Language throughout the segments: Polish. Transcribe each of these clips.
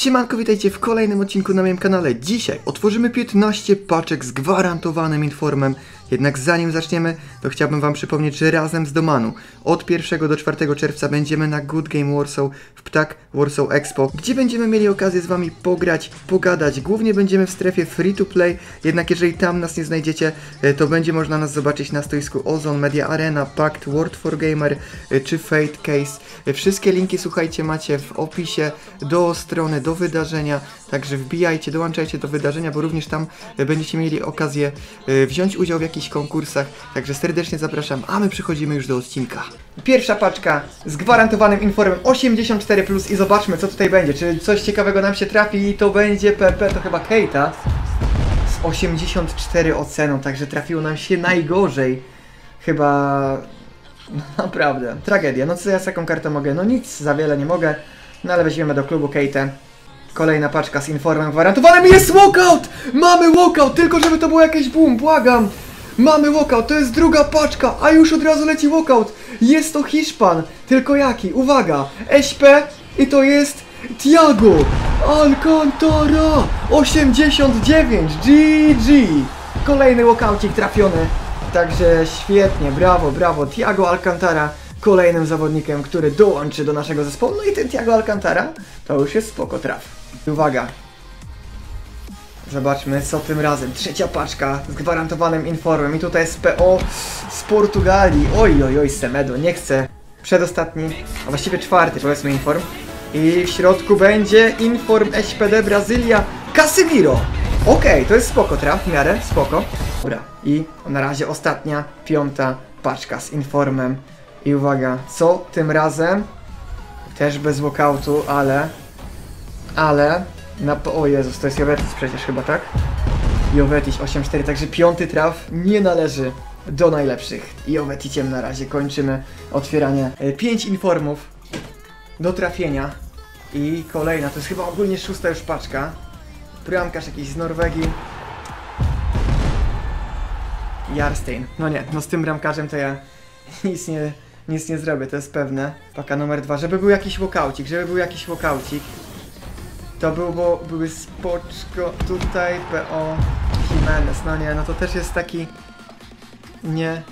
Siemanko, witajcie w kolejnym odcinku na moim kanale. Dzisiaj otworzymy 15 paczek z gwarantowanym informem. Jednak zanim zaczniemy, to chciałbym wam przypomnieć, że razem z Domanu od 1 do 4 czerwca będziemy na Good Game Warsaw w Ptak Warsaw Expo, gdzie będziemy mieli okazję z wami pograć, pogadać. Głównie będziemy w strefie free to play, jednak jeżeli tam nas nie znajdziecie, e, to będzie można nas zobaczyć na stoisku Ozon, Media Arena, Pact, World for Gamer e, czy Fate Case. E, Wszystkie linki, słuchajcie, macie w opisie do strony, do wydarzenia, także wbijajcie, dołączajcie do wydarzenia, bo również tam będziecie mieli okazję wziąć udział w jakichś konkursach, także serdecznie zapraszam, a my przechodzimy już do odcinka. Pierwsza paczka z gwarantowanym informem 84+, plus i zobaczmy co tutaj będzie, czy coś ciekawego nam się trafi i to będzie PP, to chyba Keita z 84 oceną, także trafiło nam się najgorzej. Chyba no naprawdę, tragedia. No co ja z taką kartą mogę? No nic, za wiele nie mogę. No ale weźmiemy do klubu Kate. Kolejna paczka z informem gwarantowanym. Jest walkout! Mamy walkout! Tylko żeby to było jakieś boom, błagam! Mamy walkout, to jest druga paczka, a już od razu leci walkout. Jest to Hiszpan, tylko jaki? Uwaga! SP i to jest Tiago Alcantara 89 GG Kolejny walkoucik trafiony Także świetnie, brawo, brawo Tiago Alcantara kolejnym zawodnikiem, który dołączy do naszego zespołu No i ten Tiago Alcantara to już jest spoko traf Uwaga Zobaczmy co tym razem. Trzecia paczka z gwarantowanym informem. I tutaj jest PO z Portugalii. Oj, oj, oj, Semedo, nie chcę. Przedostatni, a właściwie czwarty powiedzmy inform. I w środku będzie inform SPD Brazylia Casemiro. Okej, to jest spoko traf, w miarę spoko. Dobra, i na razie ostatnia, piąta paczka z informem. I uwaga, co tym razem? Też bez walkoutu, ale... Ale... Na, o Jezus, to jest Jovetis przecież chyba, tak? Jovetis 8-4, także piąty traf nie należy do najlepszych. Joveticiem na razie kończymy otwieranie 5 informów do trafienia. I kolejna, to jest chyba ogólnie szósta już paczka. Bramkarz jakiś z Norwegii. Jarstein. No nie, no z tym bramkarzem to ja nic nie, nic nie zrobię, to jest pewne. Paka numer dwa, żeby był jakiś walkoucik, żeby był jakiś walkoucik. To był, bo były spoczko tutaj, PO Jimenez, no nie, no to też jest taki nie,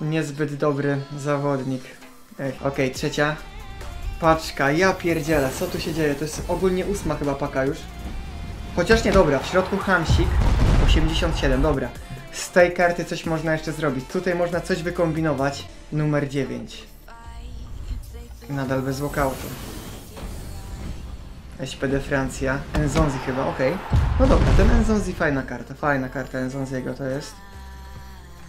niezbyt dobry zawodnik. Ej, Okej, trzecia paczka, ja pierdzielę, co tu się dzieje? To jest ogólnie ósma chyba paka już. Chociaż nie, dobra, w środku Hamsik, 87, dobra. Z tej karty coś można jeszcze zrobić. Tutaj można coś wykombinować. Numer 9. Nadal bez walkoutu. SPD Francja. Enzonzi chyba, okej. No dobra, ten Enzonzi fajna karta, fajna karta Enzonziego to jest.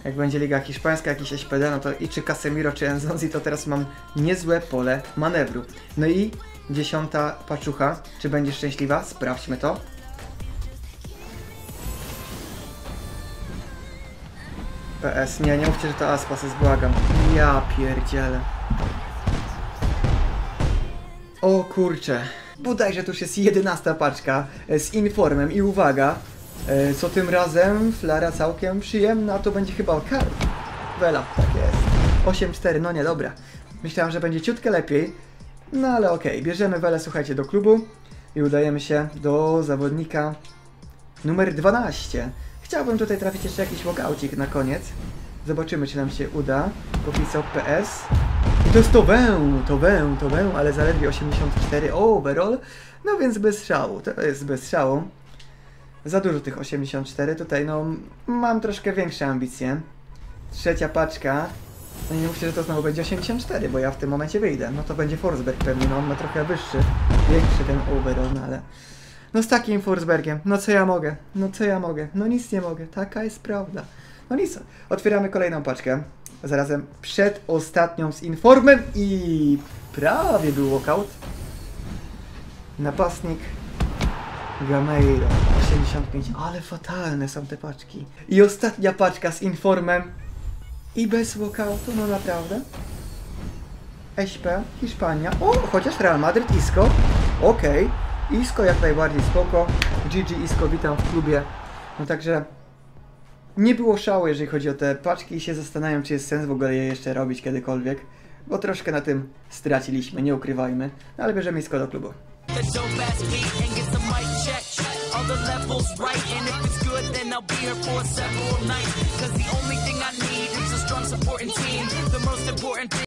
Jak będzie Liga Hiszpańska, jakiś SPD, no to i czy Casemiro, czy Enzonzi, to teraz mam niezłe pole manewru. No i dziesiąta paczucha. Czy będzie szczęśliwa? Sprawdźmy to. PS, nie, nie mówcie, że to Aspas jest, błagam. Ja pierdzielę. O kurcze. Bodajże to już jest jedenasta paczka e, z informem i uwaga, e, co tym razem flara całkiem przyjemna, to będzie chyba kar. Wela, tak jest. 8-4, no nie, dobra. Myślałem, że będzie ciutkę lepiej, no ale okej, bierzemy Welę, słuchajcie, do klubu i udajemy się do zawodnika numer 12. Chciałbym tutaj trafić jeszcze jakiś walkoucik na koniec. Zobaczymy, czy nam się uda. Popisał PS. To jest to wę, to wę, to wę, ale zaledwie 84 overall. No więc bez szału, to jest bez szału. Za dużo tych 84, tutaj no mam troszkę większe ambicje. Trzecia paczka. No nie mówcie, że to znowu będzie 84, bo ja w tym momencie wyjdę. No to będzie Forsberg pewnie, no on ma trochę wyższy, większy ten overall, no ale... No z takim Forsbergiem, no co ja mogę? No co ja mogę? No nic nie mogę, taka jest prawda. No nic, otwieramy kolejną paczkę. Zarazem przed ostatnią z informem i prawie był walkout. Napastnik Gameiro 85, ale fatalne są te paczki. I ostatnia paczka z informem i bez walkoutu, no naprawdę. SP, Hiszpania, o, chociaż Real Madrid, Isco, okej. Isco jak najbardziej spoko. GG Isco, witam w klubie. No także nie było szału, jeżeli chodzi o te paczki i się zastanawiam, czy jest sens w ogóle je jeszcze robić kiedykolwiek. Bo troszkę na tym straciliśmy, nie ukrywajmy. No ale bierzemy Isco do klubu.